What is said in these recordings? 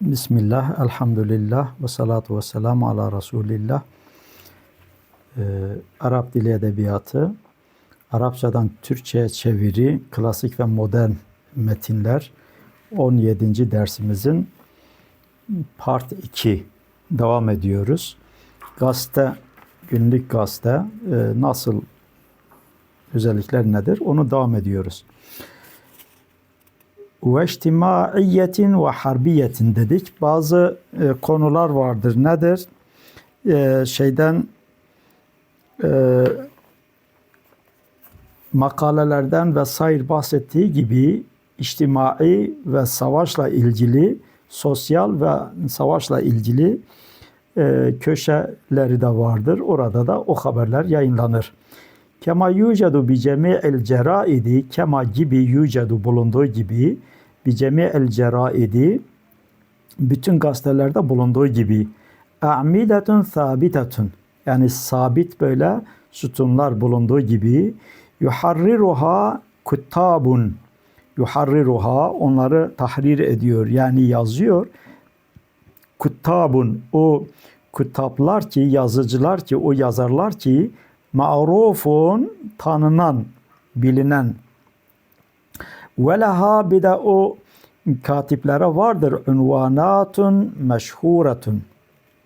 Bismillah, elhamdülillah ve salatu ve selamu ala Resulillah. Ee, Arap Dili Edebiyatı, Arapçadan Türkçe'ye çeviri, klasik ve modern metinler 17. dersimizin part 2 devam ediyoruz. Gazete, günlük gazete e, nasıl özellikler nedir onu devam ediyoruz ve içtimaiyetin ve harbiyetin dedik. Bazı e, konular vardır. Nedir? E, şeyden e, makalelerden ve sayır bahsettiği gibi içtimai ve savaşla ilgili, sosyal ve savaşla ilgili e, köşeleri de vardır. Orada da o haberler yayınlanır. Kema yucadu bi cemi'il ceraidi kema gibi yucadu bulunduğu gibi bi cemi'il ceraidi bütün gazetelerde bulunduğu gibi a'midetun sabitetun yani sabit böyle sütunlar bulunduğu gibi yuharriruha kuttabun yuharriruha onları tahrir ediyor yani yazıyor kuttabun o kitaplar ki yazıcılar ki o yazarlar ki ma'rufun tanınan, bilinen. Ve leha bir de o katiplere vardır unvanatun meşhuretun.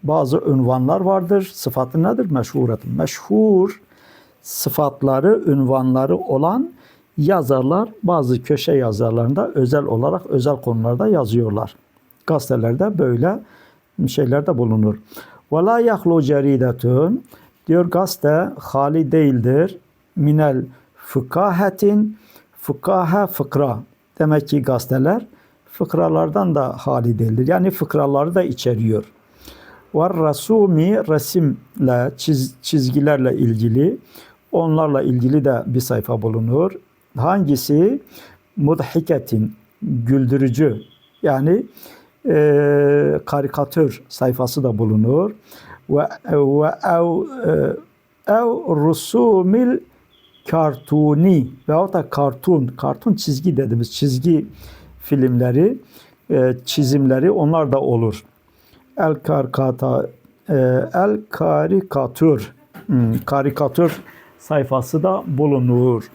Bazı unvanlar vardır. Sıfatı nedir? Meşhuretun. Meşhur sıfatları, ünvanları olan yazarlar bazı köşe yazarlarında özel olarak özel konularda yazıyorlar. Gazetelerde böyle şeylerde bulunur. Ve la yahlu ceridetun Diyor gazete hali değildir. Minel fıkahetin fıkahe fıkra. Demek ki gazeteler fıkralardan da hali değildir. Yani fıkraları da içeriyor. Var rasumi resimle çiz, çizgilerle ilgili onlarla ilgili de bir sayfa bulunur. Hangisi? Mudhiketin güldürücü yani e, karikatür sayfası da bulunur ve ve ev ev rusumil kartuni veyahut da kartun, kartun çizgi dediğimiz çizgi filmleri, e, çizimleri onlar da olur. El karikata, e, el karikatür, hmm, karikatür sayfası da bulunur.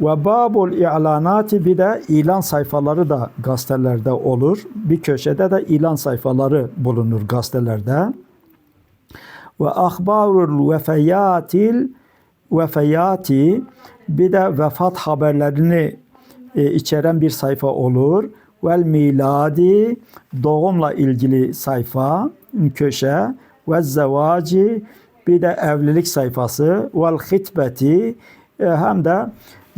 Ve babul i'lanati bir de ilan sayfaları da gazetelerde olur. Bir köşede de ilan sayfaları bulunur gazetelerde ve ahbarul vefayatil vefayati bir de vefat haberlerini e, içeren bir sayfa olur. Vel miladi doğumla ilgili sayfa, köşe ve zevaci bir de evlilik sayfası vel hitbeti e, hem de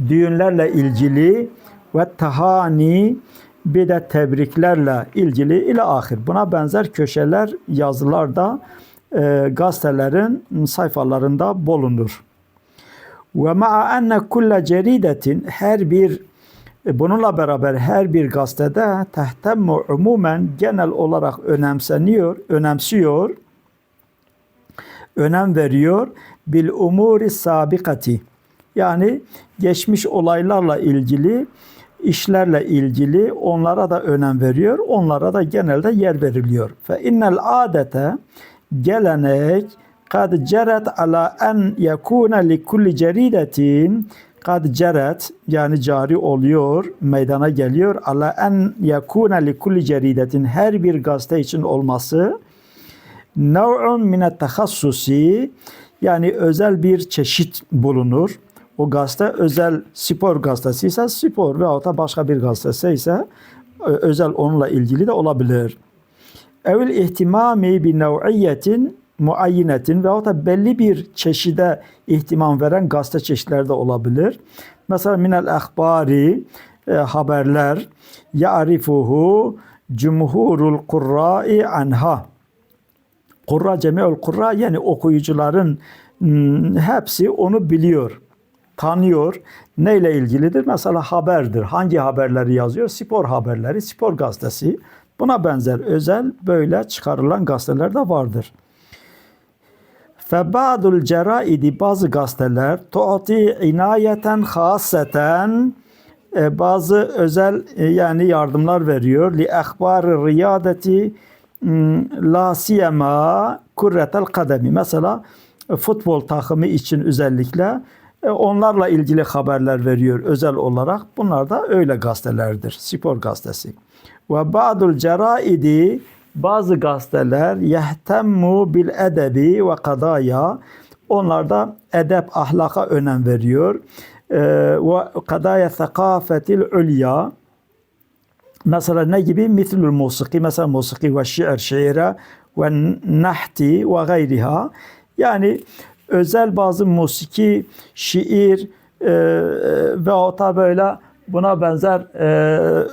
düğünlerle ilgili ve tahani bir de tebriklerle ilgili ile ahir. Buna benzer köşeler yazılarda e, gazetelerin sayfalarında bulunur. Ve ma'a enne kulle ceridetin her bir e, bununla beraber her bir gazetede tehtemmu umumen genel olarak önemseniyor, önemsiyor, önem veriyor bil umuri sabikati yani geçmiş olaylarla ilgili işlerle ilgili onlara da önem veriyor. Onlara da genelde yer veriliyor. Fe innel adete gelenek kad ceret ala en yekuna li kulli ceridetin kad ceret yani cari oluyor, meydana geliyor. Ala en yekuna li kulli ceridetin her bir gazete için olması nev'un minet tahassusi yani özel bir çeşit bulunur. O gazete özel spor gazetesi spor veyahut da başka bir gazetesi ise özel onunla ilgili de olabilir evil ihtimami bi nev'iyetin muayyinetin veyahut da belli bir çeşide ihtimam veren gazete çeşitleri olabilir. Mesela minel ahbari e, haberler ya'rifuhu cumhurul kurra'i anha. Kurra cemi'ul kurra yani okuyucuların hmm, hepsi onu biliyor, tanıyor. Neyle ilgilidir? Mesela haberdir. Hangi haberleri yazıyor? Spor haberleri, spor gazetesi. Buna benzer özel böyle çıkarılan gazeteler de vardır. Febadul ceraidi bazı gazeteler tu'ti inayeten haseten e, bazı özel e, yani yardımlar veriyor. Li ahbar riyadeti mm, la siyema kurretel kademi. Mesela e, futbol takımı için özellikle onlarla ilgili haberler veriyor özel olarak. Bunlar da öyle gazetelerdir. Spor gazetesi. Ve ba'dul ceraidi bazı gazeteler yehtemmu bil edebi ve kadaya onlar da edep ahlaka önem veriyor. Ee, Ve kadaya thakafetil ulya Mesela ne gibi? Mitlül musiki, mesela musiki ve şiir, şiire ve nahti ve gayriha. Yani özel bazı musiki, şiir e, ve hatta böyle buna benzer e,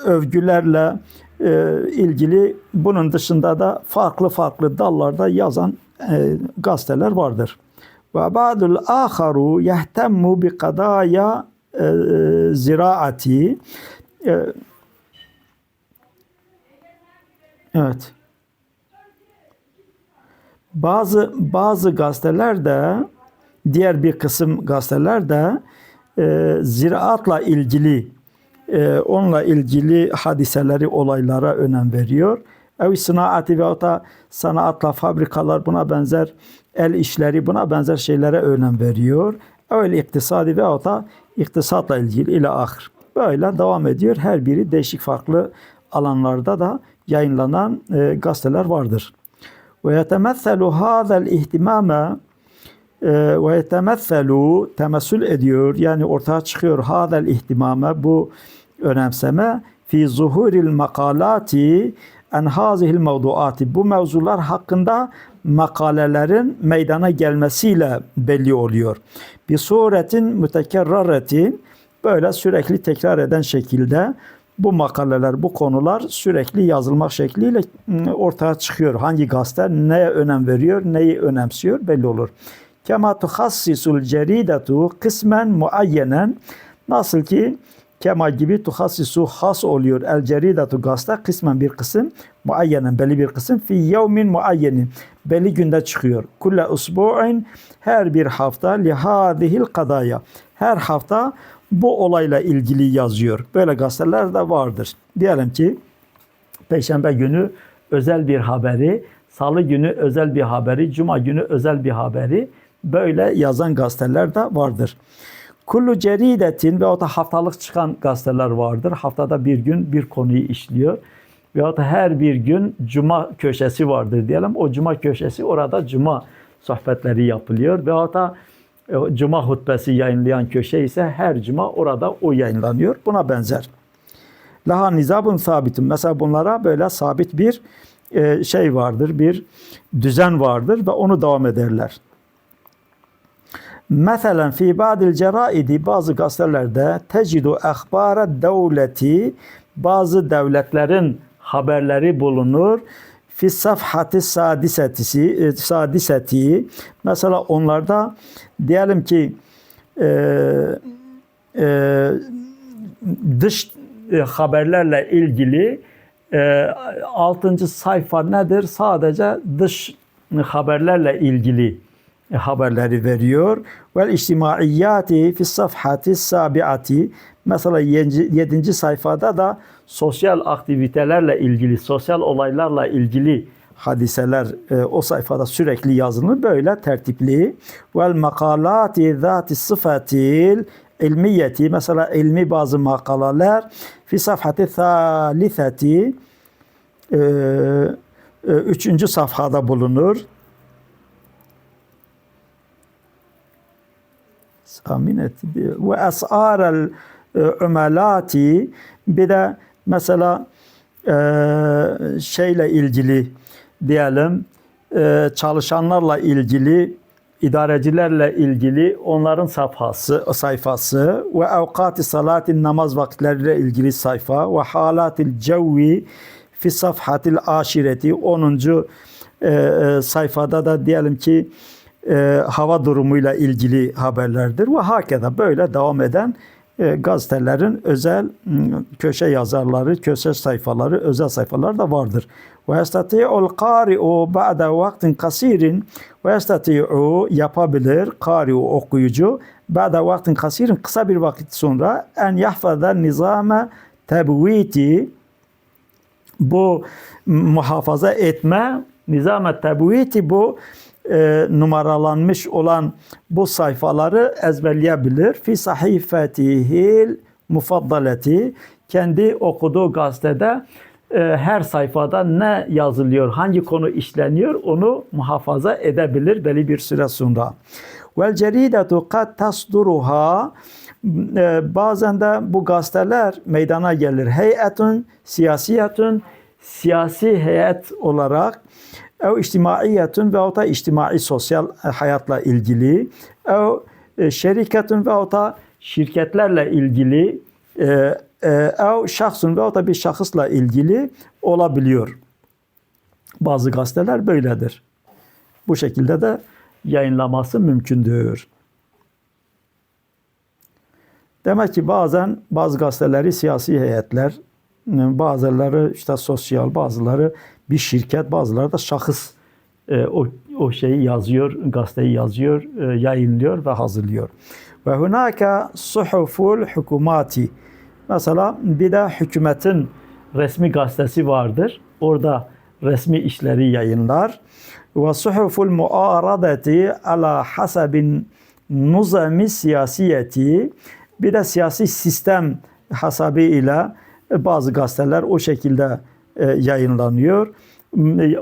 övgülerle e, ilgili bunun dışında da farklı farklı dallarda yazan e, gazeteler vardır. Ve ba'dul aharu yehtemmu bi kadaya e, ziraati e, Evet. Bazı bazı gazeteler de diğer bir kısım gazeteler de e, ziraatla ilgili e, onunla ilgili hadiseleri, olaylara önem veriyor. Ev sanaati ve da sanatla fabrikalar buna benzer el işleri buna benzer şeylere önem veriyor. Ev iktisadi ve da iktisatla ilgili ile ahir. Böyle devam ediyor. Her biri değişik farklı alanlarda da yayınlanan e, gazeteler vardır. Ve yetemesselu hâzel ihtimame ve yetemesselu temessül ediyor yani ortaya çıkıyor hâzel ihtimame bu önemseme fi zuhuril makalati en hazihil mevduati bu mevzular hakkında makalelerin meydana gelmesiyle belli oluyor. Bir suretin mütekerraretin böyle sürekli tekrar eden şekilde bu makaleler, bu konular sürekli yazılmak şekliyle ıı, ortaya çıkıyor. Hangi gazete neye önem veriyor, neyi önemsiyor belli olur. Kema tuhassisul ceridetu kısmen muayyenen nasıl ki kema gibi tuhassisu has oluyor. El ceridetu gazete kısmen bir kısım muayyenen belli bir kısım fi yevmin muayyenin belli günde çıkıyor. Kulle usbu'in her bir hafta lihadihil kadaya her hafta bu olayla ilgili yazıyor. Böyle gazeteler de vardır. Diyelim ki Perşembe günü özel bir haberi, Salı günü özel bir haberi, Cuma günü özel bir haberi böyle yazan gazeteler de vardır. Kullu ceridetin ve o da haftalık çıkan gazeteler vardır. Haftada bir gün bir konuyu işliyor. Veyahut da her bir gün cuma köşesi vardır diyelim. O cuma köşesi orada cuma sohbetleri yapılıyor. Veyahut da e, cuma hutbesi yayınlayan köşe ise her cuma orada o yayınlanıyor. Buna benzer. Laha nizabun sabitin. Mesela bunlara böyle sabit bir e, şey vardır, bir düzen vardır ve onu devam ederler. Mesela fi ba'dil ceraidi bazı gazetelerde tecidu ahbara devleti bazı devletlerin haberleri bulunur. Fi safhati sadiseti, e, sadiseti mesela onlarda diyelim ki e, e, dış e, haberlerle ilgili e, 6. sayfa nedir? Sadece dış haberlerle ilgili haberleri veriyor. Vel içtimaiyati fi safhati sabiati mesela 7. sayfada da sosyal aktivitelerle ilgili, sosyal olaylarla ilgili hadiseler e, o sayfada sürekli yazılır. Böyle tertipli. Vel makalati zati sıfatil ilmiyeti mesela ilmi bazı makaleler fi safhati thalithati e, e, üçüncü safhada bulunur. Samineti ve es'arel ümelati bir de mesela e, şeyle ilgili diyelim e, çalışanlarla ilgili idarecilerle ilgili onların sayfası sayfası. Ve evkati salatin namaz vakitleriyle ilgili sayfa. Ve halatil cevvi fi safhatil aşireti. 10. E, sayfada da diyelim ki e, hava durumuyla ilgili haberlerdir. Ve hakeza böyle devam eden e, gazetelerin özel köşe yazarları, köşe sayfaları, özel sayfalar da vardır. Ve yestati'ul qari'u ba'da vaktin kasirin ve yestati'u yapabilir qari'u okuyucu. Ba'da vaktin kasirin kısa bir vakit sonra en yahfaza nizame tebviti bu muhafaza etme nizam-ı tebviti bu e, numaralanmış olan bu sayfaları ezberleyebilir. Fi sahifetihil mufaddaleti kendi okuduğu gazetede e, her sayfada ne yazılıyor, hangi konu işleniyor onu muhafaza edebilir belli bir süre sonra. Vel ceridetu kad tasduruha e, bazen de bu gazeteler meydana gelir. Heyetun, siyasiyetun, siyasi heyet olarak ev içtimaiyetun ve da içtimai sosyal hayatla ilgili ev e, şirketun ve da şirketlerle ilgili e, e, ev şahsun ve da bir şahısla ilgili olabiliyor. Bazı gazeteler böyledir. Bu şekilde de yayınlaması mümkündür. Demek ki bazen bazı gazeteleri siyasi heyetler, bazıları işte sosyal, bazıları bir şirket, bazıları da şahıs e, o, o şeyi yazıyor, gazeteyi yazıyor, e, yayınlıyor ve hazırlıyor. Ve hunaka suhuful hukumati. Mesela bir de hükümetin resmi gazetesi vardır. Orada resmi işleri yayınlar. Ve suhuful muaradati ala hasabin nuzami siyasiyeti. Bir de siyasi sistem hasabı ile bazı gazeteler o şekilde e, yayınlanıyor.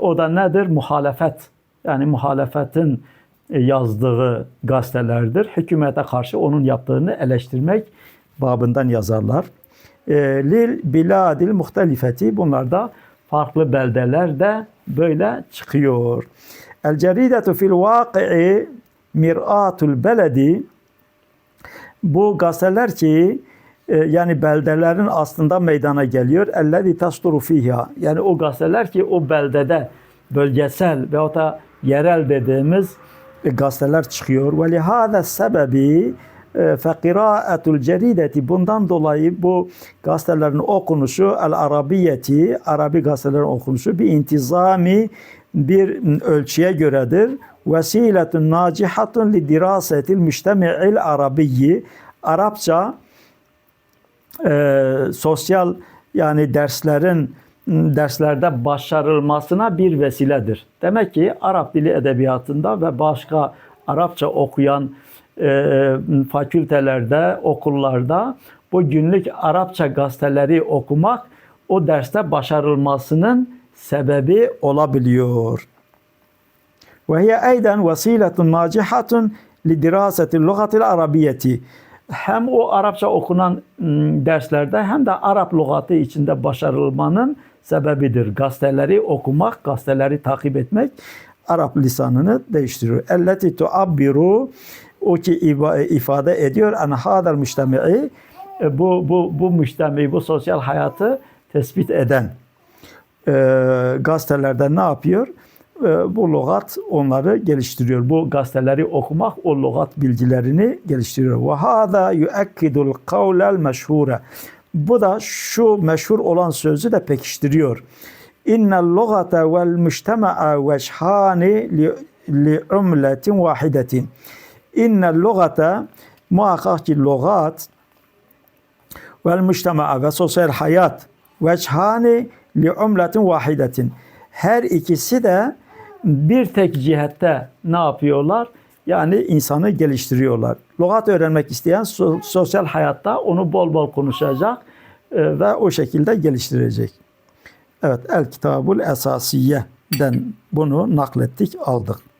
O da nedir? Muhalefet. Yani muhalefetin e, yazdığı gazetelerdir. Hükümete karşı onun yaptığını eleştirmek babından yazarlar. E, lil biladil muhtelifeti bunlar da farklı beldelerde böyle çıkıyor. El ceridetu fil vaki'i mir'atul beledi bu gazeteler ki e, yani beldelerin aslında meydana geliyor. Ellezî tasduru fîhâ. Yani o gazeteler ki o beldede bölgesel veyahut da yerel dediğimiz e, gazeteler çıkıyor. Ve lihâze sebebi fekirâetul cerideti bundan dolayı bu gazetelerin okunuşu el arabiyeti Arabi gazetelerin okunuşu bir intizami bir ölçüye göredir. Vesiletun nacihatun li dirasetil müştemi'il arabiyyi Arapça e, sosyal yani derslerin derslerde başarılmasına bir vesiledir. Demek ki Arap dili edebiyatında ve başka Arapça okuyan e, fakültelerde, okullarda bu günlük Arapça gazeteleri okumak o derste başarılmasının sebebi olabiliyor. Ve hiye eyden vesiletun nacihatun li diraseti lugatil arabiyeti. Hem o Arapça okunan derslerde hem de Arap lügatı içinde başarılmanın sebebidir. Gazeteleri okumak, gazeteleri takip etmek Arap lisanını değiştiriyor. Elleti tuabbiru o ki ifade ediyor en hadal müştemi'i bu bu bu müştemi bu sosyal hayatı tespit eden e, gazetelerde ne yapıyor? E, bu logat onları geliştiriyor. Bu gazeteleri okumak o logat bilgilerini geliştiriyor. Ve hada yuakkidul kavlel meşhure. Bu da şu meşhur olan sözü de pekiştiriyor. İnnel lugate vel müştema'a veçhani li umletin vahidetin. İnnel lugate muhakkak ki logat vel müştema'a ve sosyal hayat veçhani li umletin vahidetin. Her ikisi de bir tek cihette ne yapıyorlar? Yani insanı geliştiriyorlar. Logat öğrenmek isteyen sosyal hayatta onu bol bol konuşacak e, ve o şekilde geliştirecek. Evet, El Kitabul Esasiye'den bunu naklettik, aldık.